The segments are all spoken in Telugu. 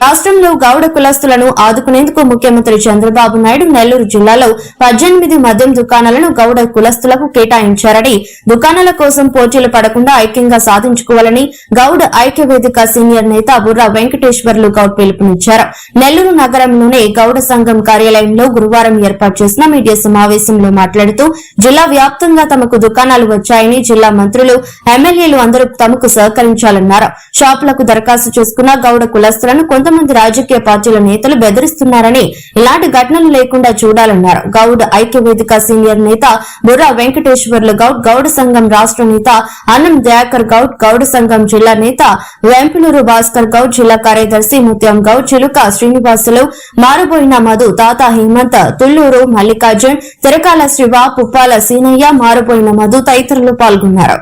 రాష్ట్రంలో గౌడ కులస్తులను ఆదుకునేందుకు ముఖ్యమంత్రి చంద్రబాబు నాయుడు నెల్లూరు జిల్లాలో పద్దెనిమిది మద్యం దుకాణాలను గౌడ కులస్తులకు కేటాయించారని దుకాణాల కోసం పోటీలు పడకుండా ఐక్యంగా సాధించుకోవాలని గౌడ ఐక్య వేదిక సీనియర్ నేత బుర్రా వెంకటేశ్వర్లు గౌడ్ పిలుపునిచ్చారు. నెల్లూరు నగరంలోనే గౌడ సంఘం కార్యాలయంలో గురువారం ఏర్పాటు చేసిన మీడియా సమావేశంలో మాట్లాడుతూ జిల్లా వ్యాప్తంగా తమకు దుకాణాలు వచ్చాయని జిల్లా మంత్రులు ఎమ్మెల్యేలు అందరూ తమకు సహకరించాలన్నారు. షాపులకు దరఖాస్తు చేసుకున్న గౌడ కులస్తులను కొంతమంది రాజకీయ పార్టీల నేతలు బెదిరిస్తున్నారని ఇలాంటి ఘటనలు లేకుండా చూడాలన్నారు. గౌడ్ ఐక్యవేదిక సీనియర్ నేత బుర్రా వెంకటేశ్వర్లు గౌడ్ గౌడ సంఘం రాష్ట్ర నేత అన్నం దయాకర్ గౌడ్ గౌడ సంఘం జిల్లా నేత వెంపులూరు భాస్కర్ గౌడ్ జిల్లా కార్యదర్శి ముత్యం గౌడ్ చిలుక శ్రీనివాసులు మారుబోయిన మధు తాత హేమంత్ తుళ్ళూరు మల్లికార్జున్ తిరకాల శివ పుప్పాల సీనయ్య మారుబోయిన మధు తదితరులు పాల్గొన్నారు.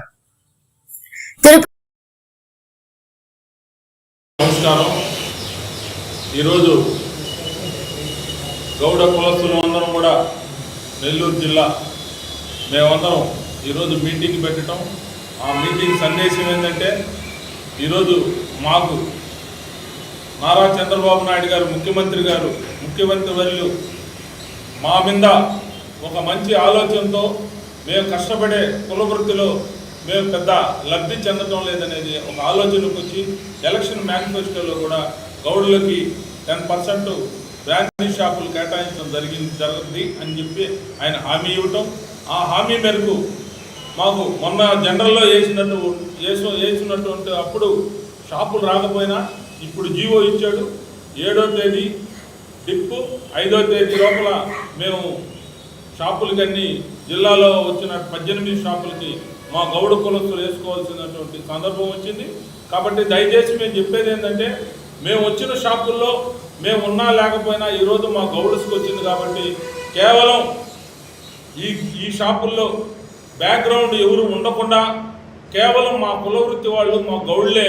నమస్కారం. ఈరోజు గౌడ కులస్తులు అందరం కూడా నెల్లూరు జిల్లా మేమందరం ఈరోజు మీటింగ్ పెట్టడం. ఆ మీటింగ్ సందేశం ఏంటంటే ఈరోజు మాకు నారా చంద్రబాబు నాయుడు గారు ముఖ్యమంత్రి గారు ముఖ్యమంత్రి వర్యులు మా మీద ఒక మంచి ఆలోచనతో మేము కష్టపడే కులవృత్తిలో మేము పెద్ద లబ్ధి చెందటం లేదనేది ఒక ఆలోచనకు వచ్చి ఎలక్షన్ మేనిఫెస్టోలో కూడా గౌడులకి టెన్ పర్సెంట్ బ్రాండీ షాపులు కేటాయించడం జరిగింది జరుగుతుంది అని చెప్పి ఆయన హామీ ఇవ్వటం. ఆ హామీ మేరకు మాకు మొన్న జనరల్లో వేసినట్టు వేసి వేసినటువంటి అప్పుడు షాపులు రాకపోయినా ఇప్పుడు జీవో ఇచ్చాడు. ఏడో తేదీ డిప్పు ఐదో తేదీ లోపల మేము షాపులకన్నీ జిల్లాలో వచ్చిన పద్దెనిమిది షాపులకి మా గౌడ కులస్తులు వేసుకోవాల్సినటువంటి సందర్భం వచ్చింది. కాబట్టి దయచేసి మేము చెప్పేది ఏంటంటే మేము వచ్చిన షాపుల్లో మేము ఉన్నా లేకపోయినా ఈరోజు మా గౌడస్కి వచ్చింది కాబట్టి కేవలం ఈ ఈ షాపుల్లో బ్యాక్గ్రౌండ్ ఎవరు ఉండకుండా కేవలం మా కులవృత్తి వాళ్ళు మా గౌళ్ళే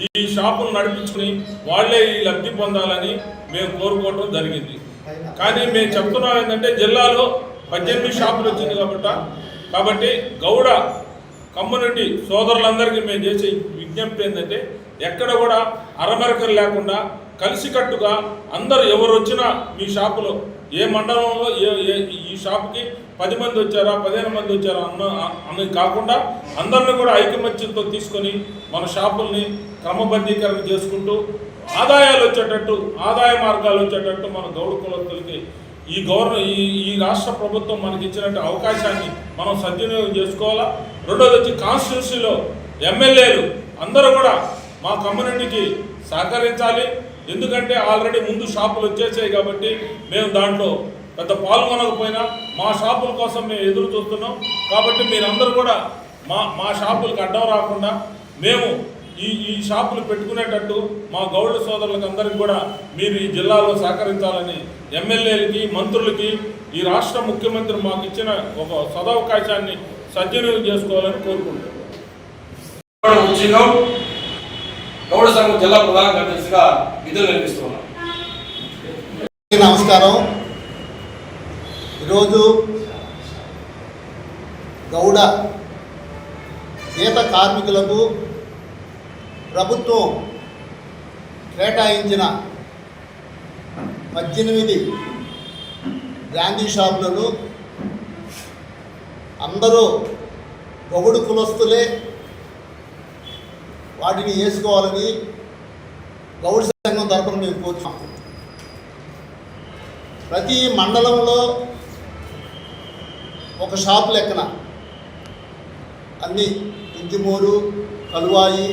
ఈ షాపును నడిపించుకుని వాళ్ళే ఈ లబ్ధి పొందాలని మేము కోరుకోవటం జరిగింది. కానీ మేము చెప్తున్నాం ఏంటంటే జిల్లాలో పద్దెనిమిది షాపులు వచ్చింది కాబట్టి కాబట్టి గౌడ కమ్యూనిటీ సోదరులందరికీ మేము చేసే విజ్ఞప్తి ఏంటంటే ఎక్కడ కూడా అరమరకలు లేకుండా కలిసికట్టుగా అందరూ ఎవరు వచ్చినా మీ షాపులో ఏ మండలంలో ఏ ఈ షాప్కి పది మంది వచ్చారా పదిహేను మంది వచ్చారా అన్న అన్నది కాకుండా అందరిని కూడా ఐకమత్యంతో తీసుకొని మన షాపుల్ని క్రమబద్ధీకరణ చేసుకుంటూ ఆదాయాలు వచ్చేటట్టు ఆదాయ మార్గాలు వచ్చేటట్టు మన గౌడ కులస్తులకి ఈ గవర్న ఈ ఈ రాష్ట్ర ప్రభుత్వం మనకి ఇచ్చినట్టు అవకాశాన్ని మనం సద్వినియోగం చేసుకోవాలా? రెండోది వచ్చి కాన్స్టిట్యూన్సీలో ఎమ్మెల్యేలు అందరూ కూడా మా కమ్యూనిటీకి సహకరించాలి. ఎందుకంటే ఆల్రెడీ ముందు షాపులు వచ్చేసాయి కాబట్టి మేము దాంట్లో పెద్ద పాల్గొనకపోయినా మా షాపుల కోసం మేము ఎదురు చూస్తున్నాం. కాబట్టి మీరందరూ కూడా మా మా షాపులకు అడ్డం రాకుండా మేము ఈ ఈ షాపులు పెట్టుకునేటట్టు మా గౌడ సోదరులకు అందరికీ కూడా మీరు ఈ జిల్లాలో సహకరించాలని ఎమ్మెల్యేలకి మంత్రులకి ఈ రాష్ట్ర ముఖ్యమంత్రి మాకు ఇచ్చిన ఒక సదవకాశాన్ని సద్వినియోగం చేసుకోవాలని కోరుకుంటున్నాను గౌడ సంఘం జిల్లా ప్రధాన కార్యదర్శిగా విధులు నిర్వహిస్తున్నాం నమస్కారం. ఈరోజు గౌడ గీత కార్మికులకు ప్రభుత్వం కేటాయించిన పద్దెనిమిది బ్రాందీ షాపులను అందరూ గౌడు కులస్తులే వాటిని వేసుకోవాలని గౌడ సంఘం తరపున మేము కోరుతున్నాం. ప్రతి మండలంలో ఒక షాప్ లెక్కన అన్నీ ఇంటిమూరు కలువాయి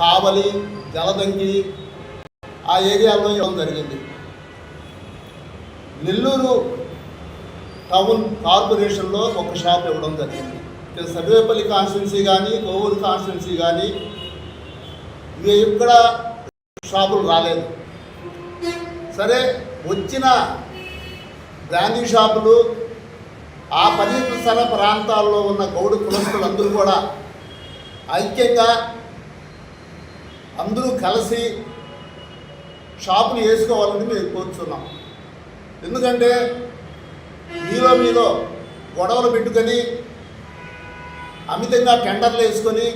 కావలి జలదంకి ఆ ఏరియాలో ఇవ్వడం జరిగింది. నెల్లూరు టౌన్ కార్పొరేషన్లో ఒక షాప్ ఇవ్వడం జరిగింది. సర్వేపల్లి కాన్స్టిట్యున్సీ కానీ కోవూరు కాన్స్టిట్యున్సీ కానీ ఇవి ఇక్కడ షాపులు రాలేదు. సరే వచ్చిన బ్రాందీ షాపులు ఆ పరిసర ప్రాంతాల్లో ఉన్న గౌడు కులస్తులందరూ కూడా ఐక్యంగా అందరూ కలిసి షాపులు వేసుకోవాలని మేము కోరుతున్నాం ఎందుకంటే మీలో మీలో గొడవలు పెట్టుకొని అమితంగా టెండర్లు వేసుకొని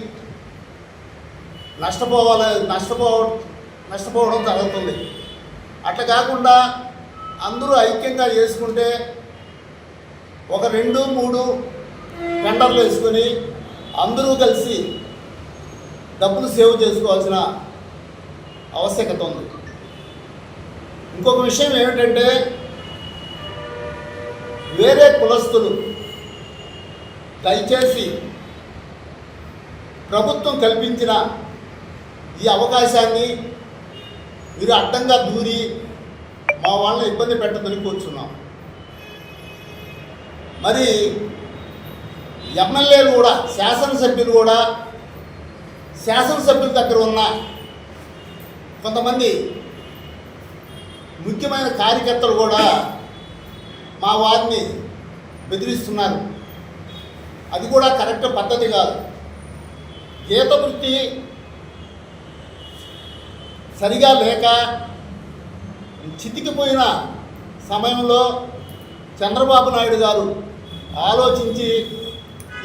నష్టపోవాలి నష్టపో నష్టపోవడం జరుగుతుంది. అట్లా కాకుండా అందరూ ఐక్యంగా చేసుకుంటే ఒక రెండు మూడు టెండర్లు వేసుకొని అందరూ కలిసి డబ్బులు సేవ్ చేసుకోవాల్సిన ఆవశ్యకత ఉంది. ఇంకొక విషయం ఏమిటంటే వేరే కులస్తులు దయచేసి ప్రభుత్వం కల్పించిన ఈ అవకాశాన్ని మీరు అడ్డంగా దూరి మా వాళ్ళని ఇబ్బంది పెట్టదని కూర్చున్నాం. మరి ఎమ్మెల్యేలు కూడా శాసనసభ్యులు కూడా శాసనసభ్యుల దగ్గర ఉన్న కొంతమంది ముఖ్యమైన కార్యకర్తలు కూడా మా వారిని బెదిరిస్తున్నారు. అది కూడా కరెక్ట్ పద్ధతి కాదు. గీత వృత్తి సరిగా లేక చితికిపోయిన సమయంలో చంద్రబాబు నాయుడు గారు ఆలోచించి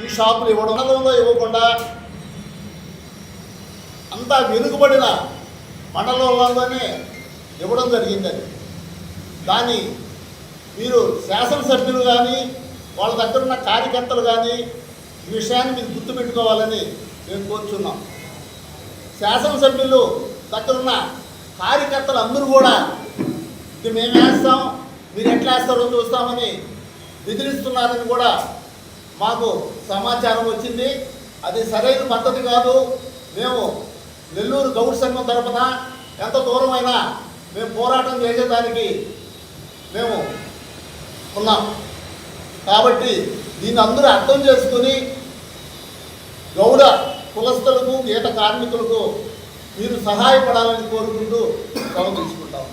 ఈ షాపులు ఇవ్వడంలో ఇవ్వకుండా అంతా వెనుకబడిన మండలంలోనే ఇవ్వడం జరిగిందని దాన్ని మీరు శాసనసభ్యులు కానీ వాళ్ళ దగ్గర ఉన్న కార్యకర్తలు కానీ ఈ విషయాన్ని మీరు గుర్తుపెట్టుకోవాలని మేము కోరుచున్నాం. శాసనసభ్యులు దగ్గరున్న కార్యకర్తలు అందరూ కూడా ఇది మేము వేస్తాం మీరు ఎట్లా వేస్తారో చూస్తామని బెదిరిస్తున్నారని కూడా మాకు సమాచారం వచ్చింది. అది సరైన పద్ధతి కాదు. మేము నెల్లూరు గౌడ్ సంఘం తరపున ఎంత దూరమైనా మేము పోరాటం చేసేదానికి మేము ఉన్నాం. కాబట్టి దీన్ని అందరూ అర్థం చేసుకుని గౌడ కులస్తులకు గీత కార్మికులకు మీరు సహాయపడాలని కోరుకుంటూ సెలవు తీసుకుంటాము